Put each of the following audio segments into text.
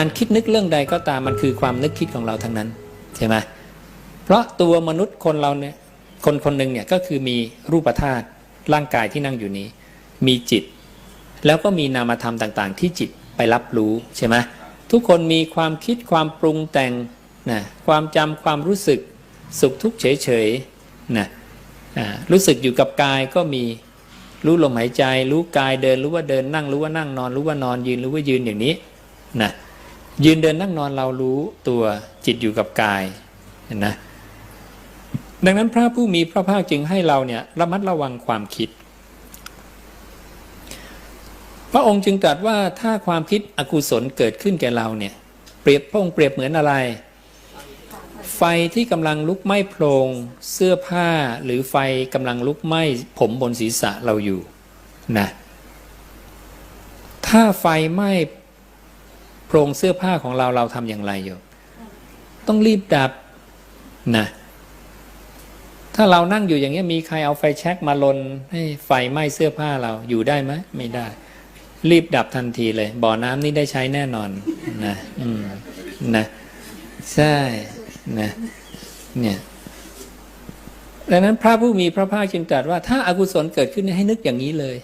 การคิดนึกเรื่องใดก็ตามมันคือความนึกคิดของเราทั้งนั้นใช่ไหมเพราะตัวมนุษย์คนเราเนี่ยคนคนหนึ่งเนี่ยก็คือมีรูปธาตุร่างกายที่นั่งอยู่นี้ มีจิต แล้วก็มีนามธรรมต่างๆ ที่จิตไปรับรู้ใช่ไหมทุกคนมีความคิดความปรุงแต่งนะความจำความรู้สึกสุขทุกข์เฉยๆนะรู้สึกอยู่กับกายก็มีรู้ลมหายใจ รู้กายเดินรู้ว่าเดินนั่งรู้ว่านั่งนอน รู้ว่านอนยืนรู้ว่ายืนอย่างนี้นะ ยืนเดินนั่งนอนเรารู้ตัวจิตอยู่กับกายเห็นนะดังนั้นพระผู้มีพระภาคจึงให้เราเนี่ยระมัดระวังความคิด พระองค์จึงตรัสว่าถ้าความคิดอกุศลเกิดขึ้นแก่เราเนี่ย เปรียบพระองค์เปรียบเหมือนอะไร ไฟที่กำลังลุกไหม้โพรงเสื้อผ้าหรือไฟกำลังลุกไหม้ผมบนศีรษะเราอยู่นะถ้าไฟไหม้ โพรงเสื้อผ้าของเราเราทำอย่างไรโยมต้องรีบดับนะถ้าเรานั่งอยู่อย่างเงี้ยมีใครเอาไฟแช็กมาลนให้ไฟไหม้เสื้อผ้าเราอยู่ได้ไหมไม่ได้ รีบดับทันทีเลย บ่อน้ำนี่ได้ใช้แน่นอนนะอืมนะใช่นะเนี่ยดังนั้นพระผู้มีพระภาคจึงตรัสว่าถ้าอากุศลเกิดขึ้นให้นึกอย่างนี้เลย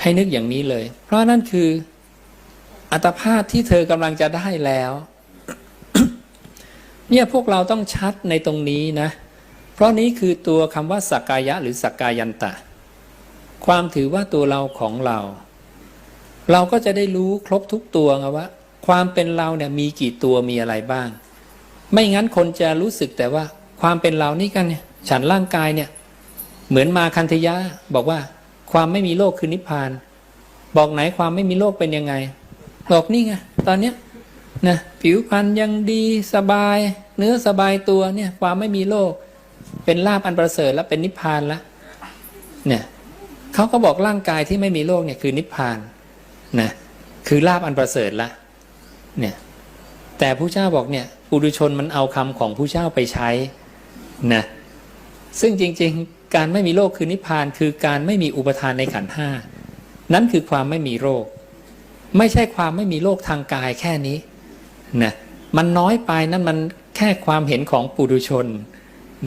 ให้นึกอย่างนี้เลย เพราะนั่นคือ อัตภาพที่เธอกำลังจะได้แล้ว เนี่ยพวกเราต้องชัดในตรงนี้นะ เพราะนี้คือตัวคำว่าสักกายะหรือสักกายันตะ ความถือว่าตัวเราของเรา เราก็จะได้รู้ครบทุกตัวไงว่า ความเป็นเราเนี่ยมีกี่ตัวมีอะไรบ้าง ไม่งั้นคนจะรู้สึกแต่ว่า ความเป็นเรานี่กันเนี่ยฉันร่างกายเนี่ย เหมือนมาคันธยะบอกว่า ความไม่มีโลกคือนิพพาน บอกไหนความไม่มีโลกเป็นยังไง บอกนี่ไงตอนเนี้ยนะผิวพรรณยังดีสบาย เนื้อสบายตัวเนี่ยความไม่มีโลกเป็นลาบอันประเสริฐแล้วเป็นนิพพานแล้วเนี่ยเขาก็บอกร่างกายที่ไม่มีโลกเนี่ยคือนิพพานนะคือลาบอันประเสริฐละเนี่ยแต่ผู้เจ้าบอกเนี่ยปุถุชนมันเอาคำของผู้เจ้าไปใช้นะซึ่งจริงๆ การไม่มีโลกคือนิพพาน คือการไม่มีอุปทานในขันห้านั่นคือความไม่มีโรค ไม่ใช่ความไม่มีโรคทางกายแค่นี้นะมันน้อยไปนั่นมันแค่ความเห็นของปุถุชน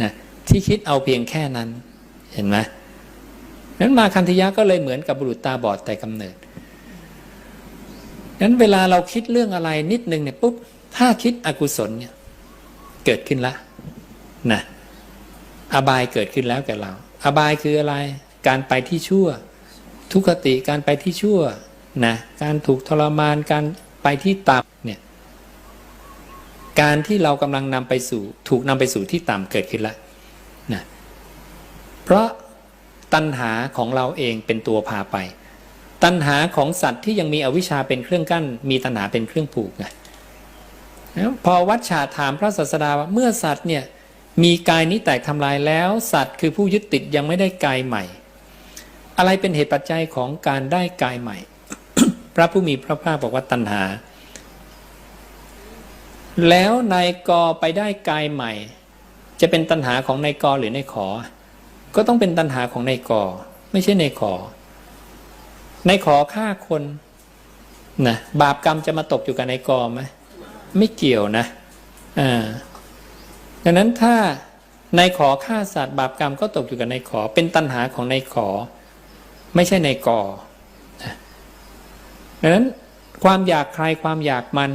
นะที่คิดเอาเพียงแค่นั้น เห็นไหมนั้นมาคันธยะก็เลยเหมือนกับบุรุษตาบอดแต่กำเนิดนั้นเวลาเราคิดเรื่องอะไรนิดนึงเนี่ยปุ๊บถ้าคิดอกุศลเนี่ยเกิดขึ้นละนะอบายเกิดขึ้นแล้วแก่เรา อบายคืออะไร การไปที่ชั่ว ทุกขติการไปที่ชั่ว นะการถูกทรมานการไปที่ต่ำเนี่ยการที่เรากำลังนำไปสู่ ถูกนำไปสู่ที่ต่ำเกิดขึ้นแล้วนะเพราะตัณหาของเราเองเป็นตัวพาไป ตัณหาของสัตว์ที่ยังมีอวิชชาเป็นเครื่องกั้น มีตัณหาเป็นเครื่องผูกไงพอวัดฉาถามพระศาสดาว่าเมื่อสัตว์เนี่ยมีกายนี้แตกทำลายแล้ว สัตว์คือผู้ยึดติดยังไม่ได้กายใหม่ อะไรเป็นเหตุปัจจัยของการได้กายใหม่ พระผู้มีพระภาคบอกว่าตัณหา แล้วนายกไปได้กายใหม่ จะเป็นตัณหาของนายกหรือนายขอ ก็ต้องเป็นตัณหาของนายกไม่ใช่นายขอนายขอฆ่าคนนะบาปกรรมจะมาตกอยู่กับนายกไหมไม่เกี่ยวนะอ่าดังนั้นถ้านายขอฆ่าสัตว์บาปกรรมก็ตกอยู่กับนายขอ เป็นตัณหาของนายขอ ไม่ใช่นายก ดังนั้นความอยากใครความอยากมัน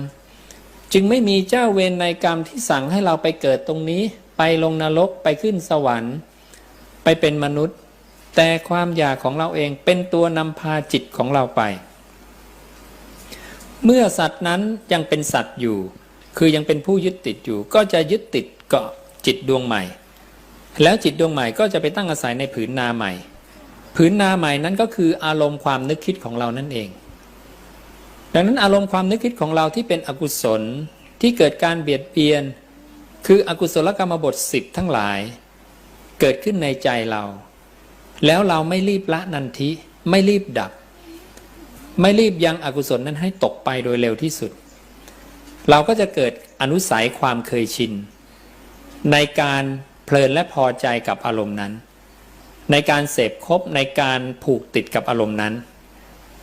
จึงไม่มีเจ้าเวรในกรรมที่สั่งให้เราไปเกิดตรงนี้ ไปลงนรกไปขึ้นสวรรค์ ไปเป็นมนุษย์ แต่ความอยากของเราเองเป็นตัวนำพาจิตของเราไป เมื่อสัตว์นั้นยังเป็นสัตว์อยู่ คือยังเป็นผู้ยึดติดอยู่ ก็จะยึดติดเกาะจิตดวงใหม่ แล้วจิตดวงใหม่ก็จะไปตั้งอาศัยในผืนนาใหม่ ผืนนาใหม่นั้นก็คืออารมณ์ความนึกคิดของเรานั่นเอง ดังนั้นอารมณ์ความนึกคิดของเราที่เป็นอกุศลที่เกิดการเบียดเบียน คืออกุศลกรรมบทสิบทั้งหลาย เกิดขึ้นในใจเรา แล้วเราไม่รีบละนันทิไม่รีบดับ ไม่รีบยังอกุศลนั้นให้ตกไปโดยเร็วที่สุด เราก็จะเกิดอนุสัยความเคยชิน ในการเพลินและพอใจกับอารมณ์นั้น ในการเสพคบในการผูกติดกับอารมณ์นั้น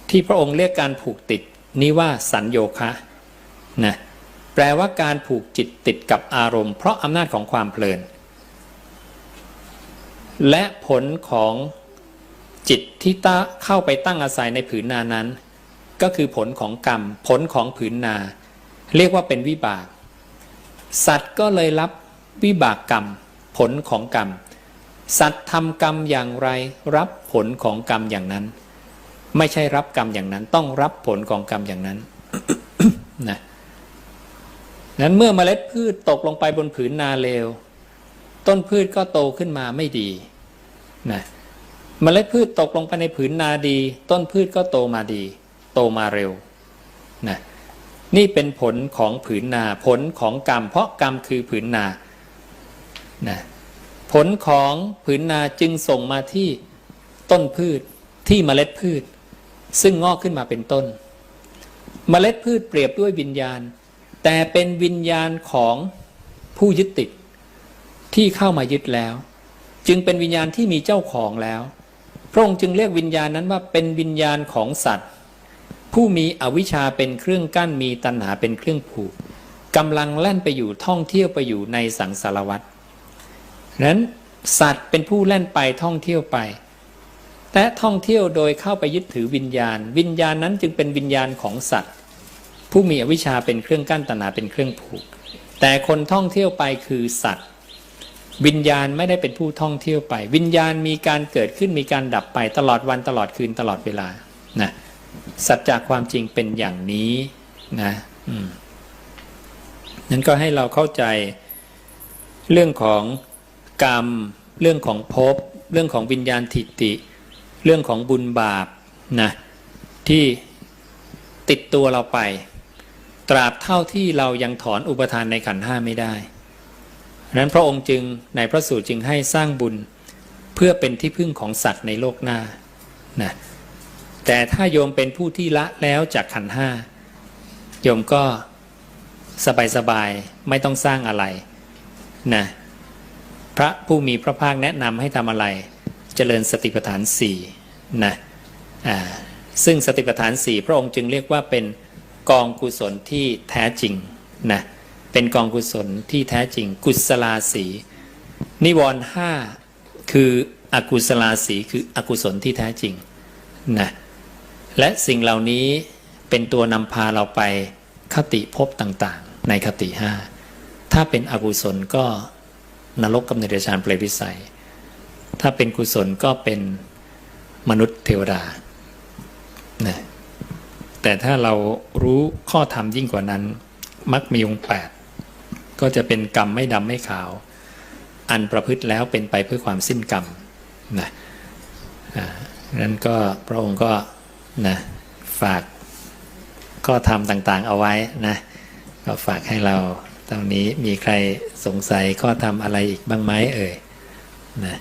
ที่พระองค์เรียกการผูกติด นี่ว่าสัญโยคะนะแปลว่าการผูกจิตติดกับอารมณ์ เพราะอำนาจของความเพลิน และผลของจิตที่ตาเข้าไปตั้งอาศัยในผืนนานั้น ก็คือผลของกรรม ผลของผืนนา เรียกว่าเป็นวิบาก สัตว์ก็เลยรับวิบากกรรม ผลของกรรม สัตว์ทำกรรมอย่างไร รับผลของกรรมอย่างนั้น ไม่ใช่รับกรรมอย่างนั้น ต้องรับผลของกรรมอย่างนั้นนะนั้นเมื่อเมล็ดพืชตกลงไปบนผืนนาเลว ต้นพืชก็โตขึ้นมาไม่ดีนะเมล็ดพืชตกลงไปในผืนนาดี ต้นพืชก็โตมาดี โตมาเร็วนะนี่เป็นผลของผืนนาผลของกรรม เพราะกรรมคือผืนนานะผลของผืนนาจึงส่งมาที่ต้นพืชที่เมล็ดพืช ซึ่งงอกขึ้นมาเป็นต้นเมล็ดพืชเปรียบด้วยวิญญาณ แต่เป็นวิญญาณของผู้ยึดติดที่เข้ามายึดแล้ว จึงเป็นวิญญาณที่มีเจ้าของแล้ว พระองค์จึงเรียกวิญญาณนั้นว่าเป็นวิญญาณของสัตว์ ผู้มีอวิชชาเป็นเครื่องกั้นมีตัณหาเป็นเครื่องผูกกำลังแล่นไปอยู่ท่องเที่ยวไปอยู่ในสังสารวัฏนั้นสัตว์เป็นผู้แล่นไปท่องเที่ยวไป แต่ท่องเที่ยวโดยเข้าไปยึดถือวิญญาณ วิญญาณนั้นจึงเป็นวิญญาณของสัตว์ ผู้มีอวิชชาเป็นเครื่องกั้นตัณหาเป็นเครื่องผูก แต่คนท่องเที่ยวไปคือสัตว์ วิญญาณไม่ได้เป็นผู้ท่องเที่ยวไป วิญญาณมีการเกิดขึ้นมีการดับไปตลอดวันตลอดคืนตลอดเวลานะสัจจากความจริงเป็นอย่างนี้นะนั้นก็ให้เราเข้าใจเรื่องของกรรม เรื่องของภพเรื่องของวิญญาณทิฏฐิ เรื่องของบุญบาปนะที่ติดตัวเราไป ตราบเท่าที่เรายังถอนอุปทานในขันห้าไม่ได้นั้นพระองค์จึงในพระสูตรจึงให้สร้างบุญเพื่อเป็นที่พึ่งของสัตว์ในโลกหน้านะแต่ถ้าโยมเป็นผู้ที่ละแล้วจากขันห้าโยมก็สบายๆไม่ต้องสร้างอะไรนะพระผู้มีพระภาคแนะนำให้ทำอะไร เจริญสติปัฏฐานสี่นะอ่าซึ่งสติปัฏฐานสี่พระองค์จึงเรียกว่าเป็นกองกุศลที่แท้จริงนะเป็นกองกุศลที่แท้จริง กุศลาสีนิวรณ์ห้าคืออกุศลาสีคืออกุศลที่แท้จริงนะและสิ่งเหล่านี้เป็นตัวนำพาเราไปคติภพต่างๆ ในคติห้าถ้าเป็นอกุศลก็นรกกับเนรชานเปรตวิสัย ถ้าเป็นกุศลก็เป็นมนุษย์เทวดานะแต่ถ้าเรารู้ข้อธรรมยิ่งกว่านั้น มักมีองค์แปดก็จะเป็นกรรมไม่ดำไม่ขาว อันประพฤติแล้วเป็นไปเพื่อความสิ้นกรรมนะอ่นั้นก็พระองค์ก็นะฝากข้อธรรมต่างๆเอาไว้นะก็ฝากให้เราตรงนี้มีใครสงสัยข้อธรรมอะไรอีกบ้างไหมเอ่ยนะ